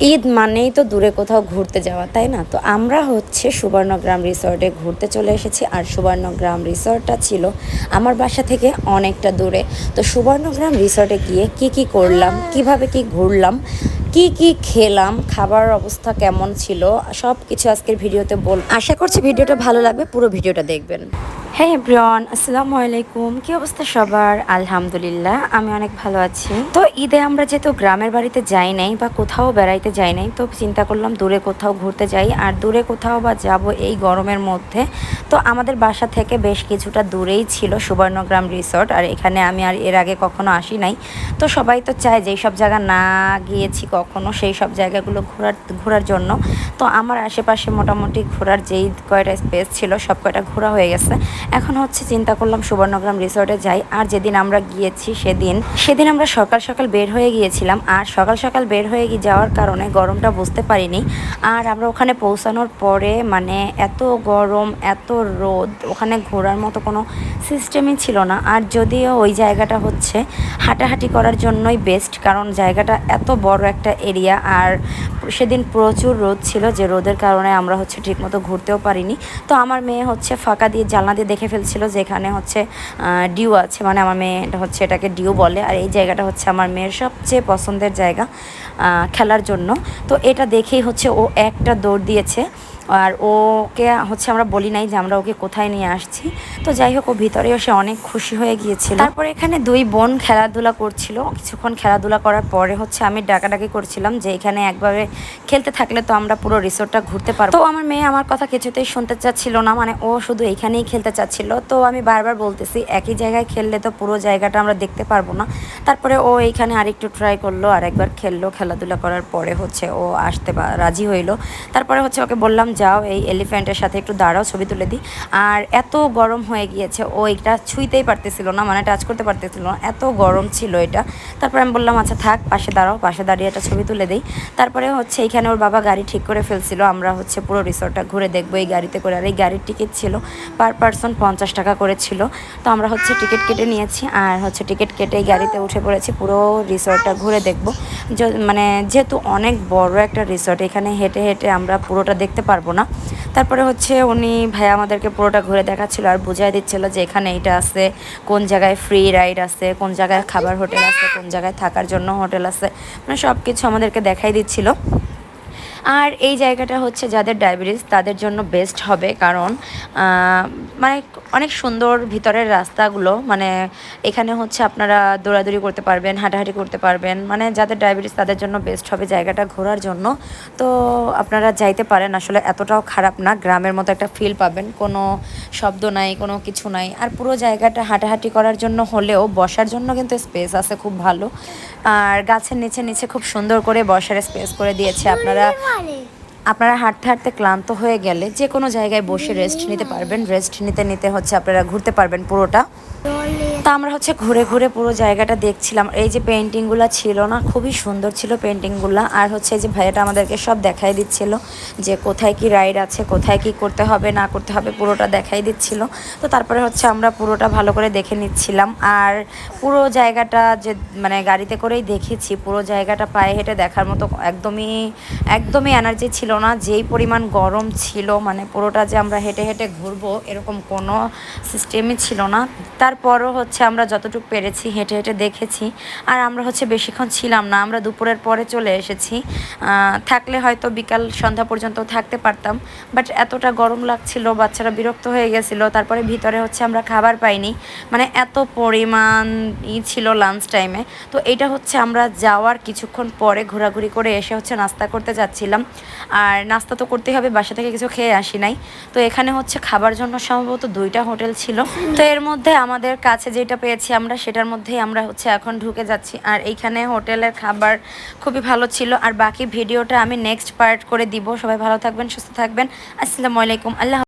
ঈদ মানেই তো দূরে কোথাও ঘুরতে যাওয়া তাই না? তো আমরা হচ্ছে সুবর্ণগ্রাম রিসর্টে ঘুরতে চলে এসেছি। আর সুবর্ণগ্রাম রিসর্টটা ছিল আমার বাসা থেকে অনেকটা দূরে। তো সুবর্ণগ্রাম রিসর্টে গিয়ে কি কি করলাম কীভাবে কি ঘুরলাম কি কি খেলাম খাবার অবস্থা কেমন ছিল সব কিছু আজকের ভিডিওতে বল আশা করছি ভিডিওটা ভালো লাগবে পুরো ভিডিওটা দেখবেন। হ্যাঁ এভরিওয়ান, আসসালামু আলাইকুম। কি অবস্থা সবার? আলহামদুলিল্লাহ, আমি অনেক ভালো আছি। তো ঈদে আমরা যেহেতু গ্রামের বাড়িতে যাই নাই বা কোথাও বেড়াইতে যাই নাই, তো চিন্তা করলাম দূরে কোথাও ঘুরতে যাই। আর দূরে কোথাও বা যাব এই গরমের মধ্যে তো আমাদের বাসা থেকে বেশ কিছুটা দূরেই ছিল সুবর্ণগ্রাম রিসর্ট, আর এখানে আমি আর এর আগে কখনো আসি নাই। তো সবাই তো চায় যেই সব জায়গা না গিয়েছি কখনো, সেই সব জায়গাগুলো ঘোরার ঘোরার জন্য। তো আমার আশেপাশে মোটামুটি ঘোরার যেই কয়টা স্পেস ছিল, সব কয়টা ঘোরা হয়ে গেছে। এখন হচ্ছে চিন্তা করলাম সুবর্ণগ্রাম রিসর্টে যাই। আর যেদিন আমরা গিয়েছি সেদিন সেদিন আমরা সকাল সকাল বের হয়ে গিয়েছিলাম। আর সকাল সকাল বের হয়ে গিয়ে যাওয়ার কারণে গরমটা বুঝতে পারিনি। আর আমরা ওখানে পৌঁছানোর পরে মানে এত গরম, এত রোদ, ওখানে ঘোরার মতো কোনো সিস্টেমই ছিল না। আর যদিও ওই জায়গাটা হচ্ছে, হাঁটাহাঁটি করার জন্যই বেস্ট কারণ জায়গাটা এত বড় একটা এরিয়া আর সেদিন প্রচুর রোদ ছিল যে রোদের কারণে আমরা হচ্ছে ঠিকমতো ঘুরতেও পারিনি। তো আমার মেয়ে হচ্ছে ফাঁকা দিয়ে জানলা দিয়ে দেখে ফেলছিল যে এখানে হচ্ছে ডিউ আছে মানে আমার মেয়ে হচ্ছে এটাকে ডিউ বলে। আর এই জায়গাটা হচ্ছে আমার মেয়ের সবচেয়ে পছন্দের জায়গা খেলার জন্য। তো এটা দেখেই হচ্ছে ও একটা দৌড় দিয়েছে। আর ওকে হচ্ছে আমরা বলি নাই যে আমরা ওকে কোথায় নিয়ে আসছি। তো যাই হোক, ও ভিতরে সে অনেক খুশি হয়ে গিয়েছিল। তারপরে এখানে দুই বোন খেলাধুলা করছিল। কিছুক্ষণ খেলাধুলা করার পরে হচ্ছে আমি ডাকাডাকি করছিলাম যে এখানে একবারে খেলতে থাকলে তো আমরা পুরো রিসোর্টটা ঘুরতে পারব। তো আমার মেয়ে আমার কথা কিছুতেই শুনতে চাচ্ছিল না মানে ও শুধু এইখানেই খেলতে চাচ্ছিল। তো আমি বারবার বলতেছি, একই জায়গায় খেললে তো পুরো জায়গাটা আমরা দেখতে পারব না। তারপরে ও এইখানে আরেকটু ট্রাই করল, আর একবার খেললো খেলাধুলা করার পরে হচ্ছে ও আসতে রাজি হইল। তারপরে হচ্ছে ওকে বললাম যাও, এই এলিফ্যান্টের সাথে একটু দাঁড়াও, ছবি তুলে দিই। আর এত গরম হয়ে গিয়েছে, ও এটা ছুঁইতেই পারতেছিল না মানে টাচ করতে পারতেছিল না, এত গরম ছিল এটা। তারপরে আমি বললাম আচ্ছা থাক, পাশে দাঁড়াও, পাশে দাঁড়িয়ে একটা ছবি তুলে দিই। তারপরে হচ্ছে এইখানে ওর বাবা গাড়ি ঠিক করে ফেলছিল, আমরা হচ্ছে পুরো রিসর্টটা ঘুরে দেখব এই গাড়িতে করে। আর এই গাড়ির টিকিট ছিল পার পারসন পঞ্চাশ টাকা করে ছিল। তো আমরা হচ্ছে টিকিট কেটে নিয়েছি, আর হচ্ছে টিকিট কেটে এই গাড়িতে উঠে পড়েছি, পুরো রিসর্টটা ঘুরে দেখব। মানে যেহেতু অনেক বড় একটা রিসর্ট, এখানে হেঁটে হেঁটে আমরা পুরোটা দেখতে পারব। না। তারপরে হচ্ছে উনি ভাইয়া আমাদেরকে পুরোটা ঘুরে দেখাচ্ছিল আর বুঝাই দিচ্ছিল যে এখানে এইটা আছে, কোন জায়গায় ফ্রি রাইড আছে, কোন জায়গায় খাবার হোটেল আছে, কোন জায়গায় থাকার জন্য হোটেল আছে। মানে সব কিছু আমাদেরকে দেখাই দিচ্ছিল। আর এই জায়গাটা হচ্ছে যাদের ডায়াবেটিস তাদের জন্য বেস্ট হবে কারণ মানে অনেক সুন্দর ভিতরের রাস্তাগুলো মানে এখানে হচ্ছে আপনারা দৌড়াদৌড়ি করতে পারবেন, হাঁটাহাঁটি করতে পারবেন মানে যাদের ডায়াবেটিস তাদের জন্য বেস্ট হবে জায়গাটা ঘোরার জন্য। তো আপনারা যাইতে পারেন, আসলে এতটাও খারাপ না, গ্রামের মতো একটা ফিল পাবেন, কোনো শব্দ নাই, কোনো কিছু নাই। আর পুরো জায়গাটা হাঁটাহাঁটি করার জন্য হলেও বসার জন্য কিন্তু স্পেস আছে, খুব ভালো। আর গাছের নিচে নিচে খুব সুন্দর করে বসার স্পেস করে দিয়েছে, আপনারা আপনারা হাঁটতে হাঁটতে ক্লান্ত হয়ে গেলে যে কোনো জায়গায় বসে রেস্ট নিতে পারবেন। রেস্ট নিতে নিতে হচ্ছে আপনারা ঘুরতে পারবেন পুরোটা। তা আমরা হচ্ছে ঘুরে ঘুরে পুরো জায়গাটা দেখছিলাম। এই যে পেন্টিংগুলো ছিল না, খুবই সুন্দর ছিল পেন্টিংগুলো আর হচ্ছে যে ভাইয়াটা আমাদেরকে সব দেখাই দিচ্ছিল যে কোথায় কি রাইড আছে, কোথায় কি করতে হবে, না করতে হবে, পুরোটা দেখাই দিচ্ছিল। তো তারপরে হচ্ছে আমরা পুরোটা ভালো করে দেখে নিচ্ছিলাম। আর পুরো জায়গাটা যে মানে গাড়িতে করেই দেখেছি, পুরো জায়গাটা পায়ে হেঁটে দেখার মতো একদমই একদমই এনার্জি ছিল না। যেই পরিমাণ গরম ছিল মানে পুরোটা যে আমরা হেঁটে হেঁটে ঘুরবো, এরকম কোনো সিস্টেমই ছিল না। তারপরও হচ্ছে আমরা যতটুকু পেরেছি, হেঁটে হেঁটে দেখেছি। আর আমরা হচ্ছে বেশিক্ষণ ছিলাম না, আমরা দুপুরের পরে চলে এসেছি। থাকলে হয়তো বিকাল সন্ধ্যা পর্যন্ত থাকতে পারতাম বাট এতটা গরম লাগছিল, বাচ্চারা বিরক্ত হয়ে গেছিল, তারপরে ভিতরে হচ্ছে আমরা খাবার পাইনি। মানে এত পরিমাণ ই ছিল লাঞ্চ টাইমে তো এটা হচ্ছে আমরা যাওয়ার কিছুক্ষণ পরে ঘোরাঘুরি করে এসে হচ্ছে নাস্তা করতে যাচ্ছিলাম। আর নাস্তা তো করতেই হবে, বাসা থেকে কিছু খেয়ে আসি নাই। তো এখানে হচ্ছে খাবার জন্য সম্ভবত দুইটা হোটেল ছিল। তো এর মধ্যে আমাদের কাছে যেটা পেয়েছি আমরা, সেটার মধ্যেই আমরা হচ্ছে এখন ঢুকে যাচ্ছি। আর এইখানে হোটেলের খাবার খুবই ভালো ছিল। আর বাকি ভিডিওটা আমি নেক্সট পার্ট করে দিব। সবাই ভালো থাকবেন, সুস্থ থাকবেন। আসসালামু আলাইকুম। আল্লাহ